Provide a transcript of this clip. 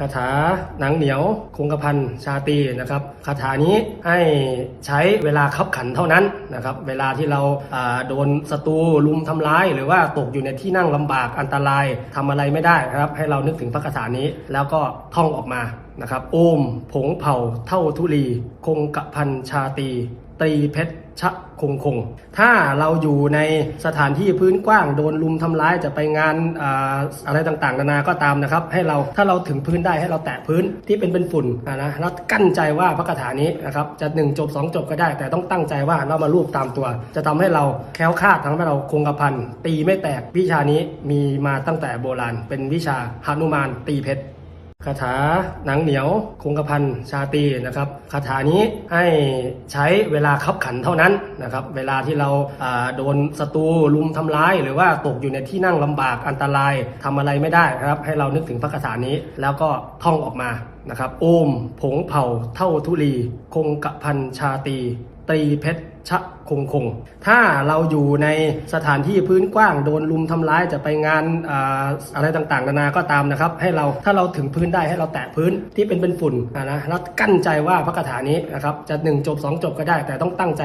คาถาหนังเหนียวคงกระพันชาตีนะครับคาถานี้ให้ใช้เวลาคับขันเท่านั้นนะครับเวลาที่เราโดนศัตรูลุมทำร้าย หรือว่าตกอยู่ในที่นั่งลำบากอันตรายทำอะไรไม่ได้นะครับ ให้เรานึกถึงพระคาถานี้แล้วก็ท่องออกมานะครับโอมผงเผ่าเท่าทุลี คงกระพันชาตี ตรีเพชรชะคงคง ถ้าเราอยู่ในสถานที่พื้นกว้างโดนลุมทำร้ายจะไปงานอาอะไรต่างๆ นานาก็ตามนะครับ ให้เราถ้าเราถึงพื้นได้ให้เราแตะพื้นที่เป็นเป็นฝุ่นะนะแล้วกั้นใจว่าพระคาถานี้นะครับจะหนึ่งจบสองจบก็ได้ แต่ต้องตั้งใจว่าเรามารูปตามตัว จะทำให้เราแคล้วคลาดทำให้เราคงกระพันตีไม่แตกวิชานี้มีมาตั้งแต่โบราณ เป็นวิชาหนุมานตีเพชร คาถาหนังเหนียวคงกระพันชาตีนะครับคาถานี้ให้ใช้เวลาคับขันเท่านั้นนะครับเวลาที่เราโดนศัตรูลุมทำร้าย หรือว่าตกอยู่ในที่นั่งลำบากอันตรายทำอะไรไม่ได้นะครับให้เรานึกถึงพระคาถานี้แล้วก็ท่องออกมานะครับโอมผงเผ่าเท่าทุลี คงกระพันชาตี ตรีเพชรชะคงคง ถ้าเราอยู่ในสถานที่พื้นกว้างโดนลุมทำร้ายจะไปงานออะไรต่างๆ นานาก็ตามนะครับ ให้เราถ้าเราถึงพื้นได้ให้เราแตะพื้นที่เป็นเป็นฝุ่นอะนะแล้วกั้นใจว่าพระคาถานี้นะครับจะหนึ่งจบสองจบก็ได้แต่ต้องตั้งใจ